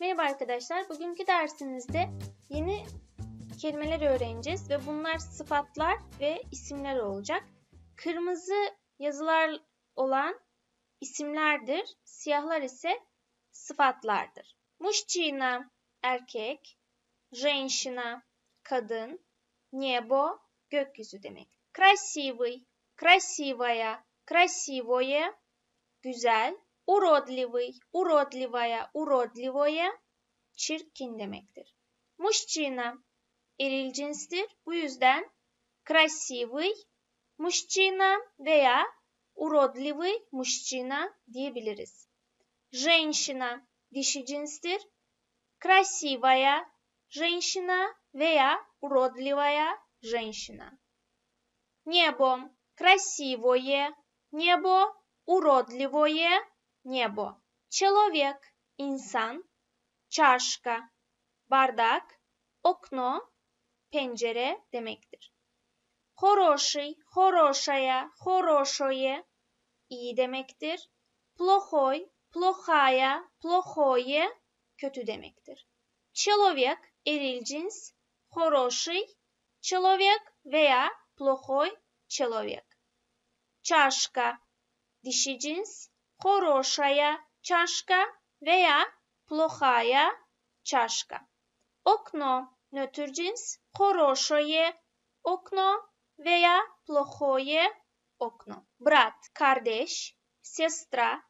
Merhaba arkadaşlar. Bugünkü dersimizde yeni kelimeler öğreneceğiz ve bunlar sıfatlar ve isimler olacak. Kırmızı yazılar olan isimlerdir, siyahlar ise sıfatlardır. Muşçina erkek, женщина kadın, небо gökyüzü demek. Красивый, красивая, красивое güzel, уродливый, уродливая, уродливое çirkin demektir. Мужчина eril cinstir. Bu yüzden красивый мужчина veya уродливый мужчина diyebiliriz. Женщина dişi cinstir. Красивая женщина veya уродливая женщина. Небо красивое, небо уродливое небо. Человек – insan, çarşka, bardak, okno, pencere demektir. Хороший, хорошая, хорошее iyi demektir. Плохой, плохая, плохое kötü demektir. Человек eril cins, хороший, человек veya плохой человек. Çarşka dişi cins, хорошая çarşka veya плохая çarşka. Okno nötr cins, хорошее okno veya плохое okno. Brat kardeş, sestra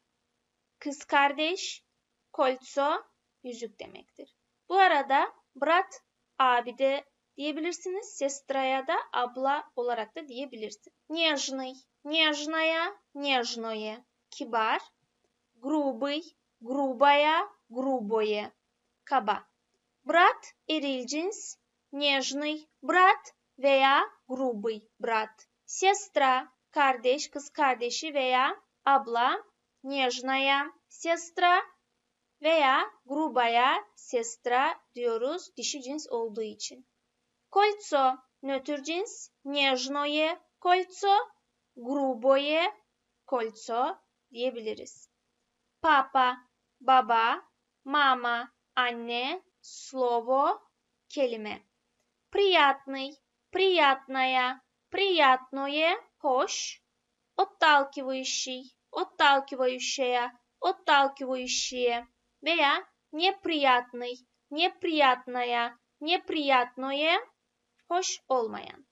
kız kardeş, kolso yüzük demektir. Bu arada brat abi de diyebilirsiniz. Sestraya da abla olarak da diyebilirsiniz. Нежный, нежная, нежное. Kibar, грубый, грубая, грубое. Brat eril cins, нежный brat veya грубый brat. Sestra kardeş, kız kardeşi veya abla, нежная sestra veya grubaya sestra diyoruz dişi cins olduğu için. Кольцо nötr cins, нежное кольцо, грубое кольцо diyebiliriz. Papa, baba, mama, anne, slovo, kelime. Приятный, приятная, приятное, hoş. Отталкивающий, отталкивающая, отталкивающее veya неприятный, неприятная, неприятное, hoş olmayan.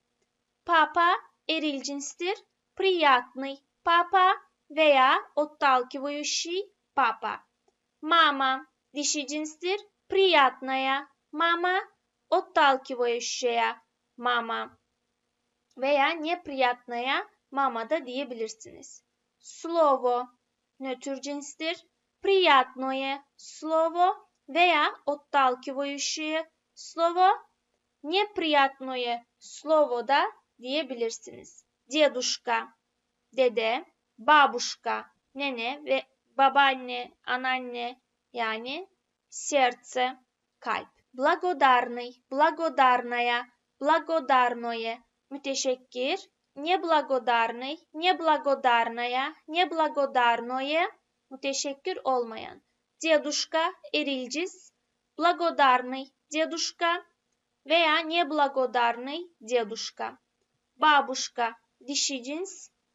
Papa eril cinstir. Приятный papa veya отталкивающий papa. Mama dişi cinstir. Приятная mama, отталкивающая mama veya неприятная mama da diyebilirsiniz. Slovo nötr cinstir. Приятное слово veya отталкивающее слово неприятное слово da diyebilirsiniz. Дедушка, dede, babuşka, nene ve babaanne, anneanne сердце, kalp. Благодарный, благодарная, благодарное, müteşekkir, неблагодарный, неблагодарная, неблагодарное, müteşekkir olmayan. Дедушка, cins, благодарный, дедушка veya неблагодарный, дедушка. Бабушка, dişi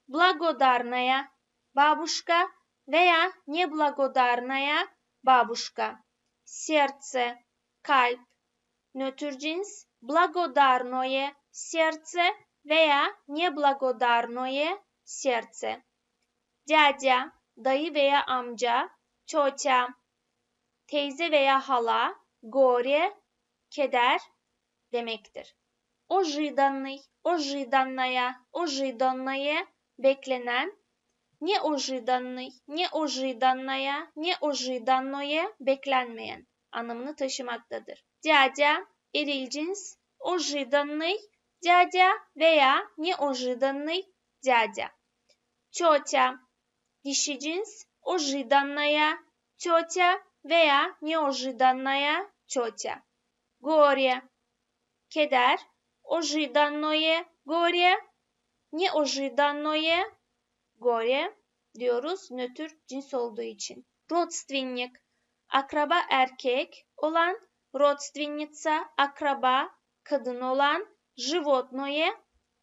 благодарная, бабушка veya неблагодарная, бабушка. Сердце, kalp, nötr cins, благодарное, сердце veya неблагодарное, сердце. Дядя, dayı veya amca, çoça, teyze veya hala, горе, keder demektir. Ожиданный, ожиданная, ожиданное, beklenen, неожиданный, неожиданная, неожиданное, beklenmeyen anlamını taşımaktadır. Дядя, eril cins, ожиданный, дядя veya неожиданный, дядя. Тетя, dişi cins, ожиданная, тетя veya неожиданная, тетя. Горе, keder, ожиданное, горе, неожиданное, горе diyoruz nötr cins olduğu için. Родственник, akraba erkek olan, родственница akraba kadın olan, животное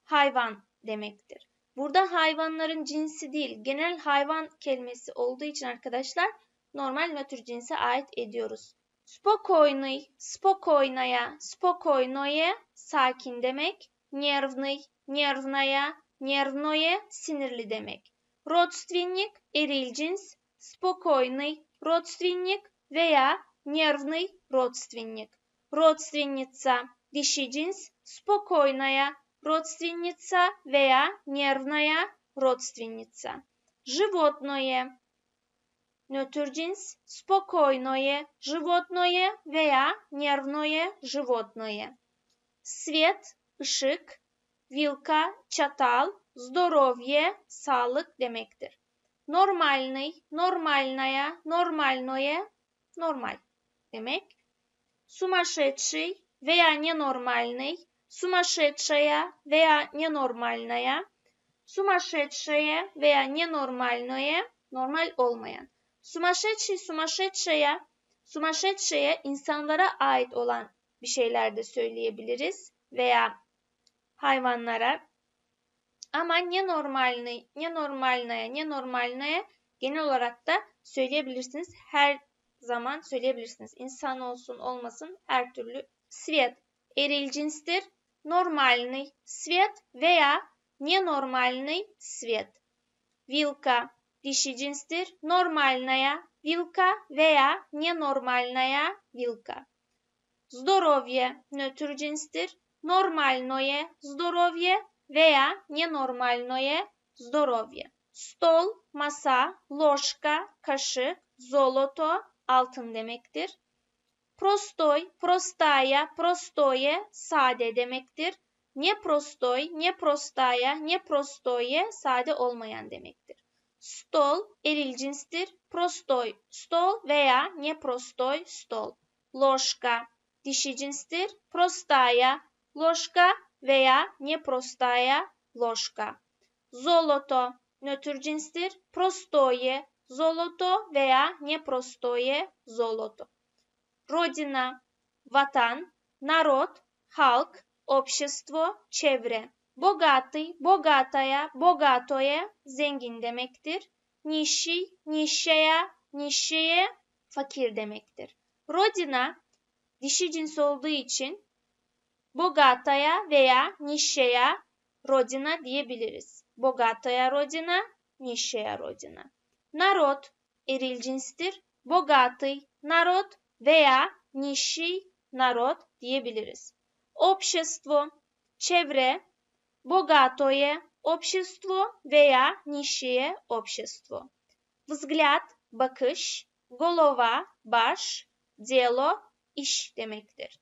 hayvan demektir. Burada hayvanların cinsi değil, genel hayvan kelimesi olduğu için arkadaşlar normal nötr cinse ait ediyoruz. Spokojny, spokojnaya, spokojnoye sakin demek. Нервный, нервная, нервное sinirli demek. Родственник eril spokojny родственник veya нервный родственник. Родственница dişi spokojnaya родственница veya нервная родственница. Животное cins, spokojnoye животное veya нервное животное. Свет, ışık, vilka, çatal, здоровье, sağlık demektir. Normalny, normalnaya, normalnoye, normal demek. Сумасшедший veya ненормальный, сумасшедшая veya ненормальная, сумасшедшее veya ненормальное, normal olmayan. Сумасшедший, сумасшедшая, sumashedşeye insanlara ait olan bir şeyler de söyleyebiliriz veya hayvanlara. Ama ne normalne, ne normalnaya, ne normalnaya genel olarak da söyleyebilirsiniz. Her zaman söyleyebilirsiniz. İnsan olsun olmasın her türlü svet eril cinstir. Normalny svet veya nenormalny svet. Vilka dişi cinstir. Normalnaya vilka veya nenormalnaya vilka. Здоровье nötr cinstir. Normalnoye здоровье veya nenormalnoye здоровье. Stol, masa, ложка, kaşık, zoloto, altın demektir. Prostoy, prostaya, prostoye, sade demektir. Ne prostoy, ne prostaya, ne prostoye, sade olmayan demektir. Stol, eril cinstir. Prostoy, stol veya ne prostoy, stol. Loşka, dişi cinstir. Prostaya, loşka veya prostaya, loşka. Zoloto, nötr. Prostoye, zoloto veya prostoye, zoloto. Родина, vatan, народ, halk, общество, çevre. Богатый, богатая, богатое, zengin demektir. Нищий, нищая, нищее, fakir demektir. Rodina, dişi cins olduğu için bogataya veya nişeya rodina diyebiliriz. Bogataya rodina, nişeya rodina. Narod, eril cinstir. Bogatый, narod veya nişi narod diyebiliriz. Общество, çevre, богатое, общество veya нищее общество. Взгляд, bakış, голова, baş, дело, iş demektir.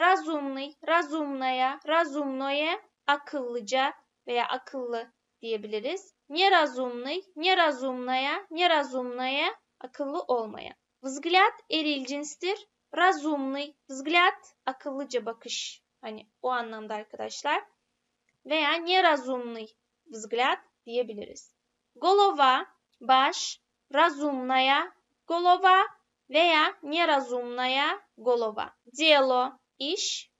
Razumni, razumnaya, razumnoye, akıllıca veya akıllı diyebiliriz. Ne razumni, ne razumnaya, ne razumnaya, akıllı olmaya. Vızglat eril cinstir. Razumni, vızglat akıllıca bakış. Hani o anlamda arkadaşlar. Veya ne razumni, vızglat diyebiliriz. Golova, baş, razumnaya, golova veya ne razumnaya, golova. Diyelo, iş,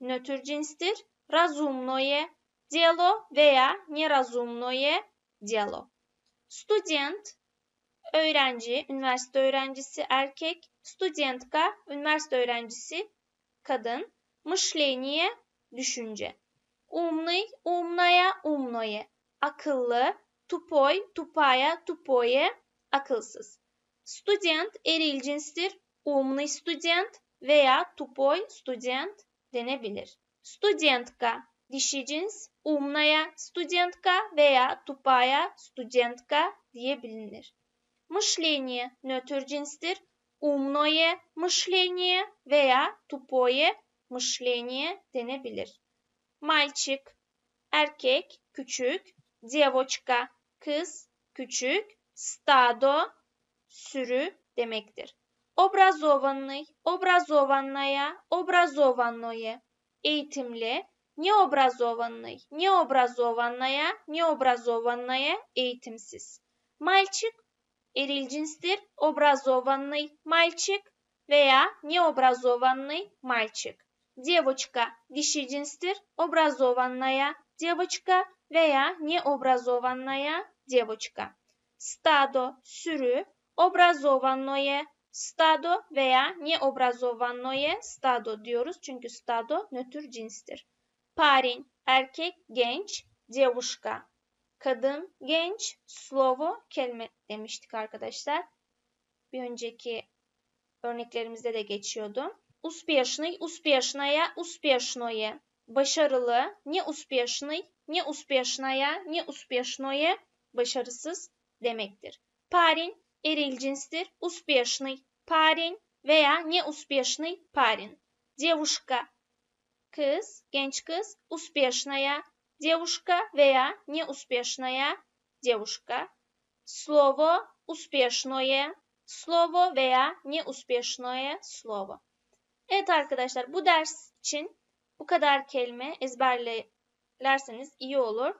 nötr cinstir. Разумное, дело veya неразумное дело. Student, öğrenci, üniversite öğrencisi erkek. Studentka, üniversite öğrencisi kadın. Мышление, düşünce. Умный, умная, умное. Akıllı. Tupoy, tupaya, tupoye. Akılsız. Student eril cinstir. Umный student veya tupoy student denebilir. Studentka dişi cins. Umnaya studentka veya tupaya studentka diye bilinir. Мышление nötr cinstir. Умное мышление veya тупое мышление denebilir. Мальчик erkek, küçük. Девочка kız, küçük. Stado sürü demektir. Образованный, образованная, образованное eğitimli. Необразованный, необразованная, необразованное eğitimsiz. Мальчик eril. Obrazovanный мальчик veya необразованный мальчик. Девочка dişi. Образованная девочка veya необразованная девочка. Stado sürü. Образованное stado veya необразованное stado diyoruz. Çünkü stado nötr cinstir. Парень erkek genç. Девушка kadın genç. Slovo kelime demiştik arkadaşlar. Bir önceki örneklerimizde de geçiyordu. Успешный, успешная, успешное. Başarılı. Не успешный, не успешная, не успешное. Başarısız demektir. Парень eril cinstir. Успешный парень veya не успешный парень. Девушка kız, genç kız. Успешная девушка veya не успешная девушка. Слово успешное slovo veya не успешное слово. Evet arkadaşlar bu ders için bu kadar kelime ezberlerseniz iyi olur.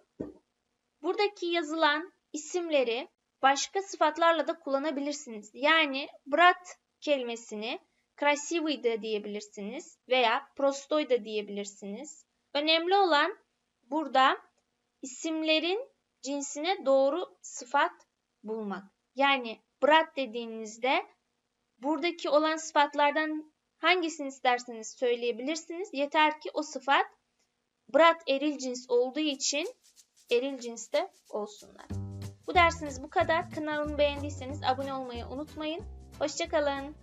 Buradaki yazılan isimleri başka sıfatlarla da kullanabilirsiniz. Yani brat kelimesini krasivy da diyebilirsiniz veya prostoy da diyebilirsiniz. Önemli olan burada isimlerin cinsine doğru sıfat bulmak. Yani brat dediğinizde buradaki olan sıfatlardan hangisini isterseniz söyleyebilirsiniz. Yeter ki o sıfat brat eril cins olduğu için eril cinste olsunlar. Bu dersiniz bu kadar. Kanalımı beğendiyseniz abone olmayı unutmayın. Hoşçakalın.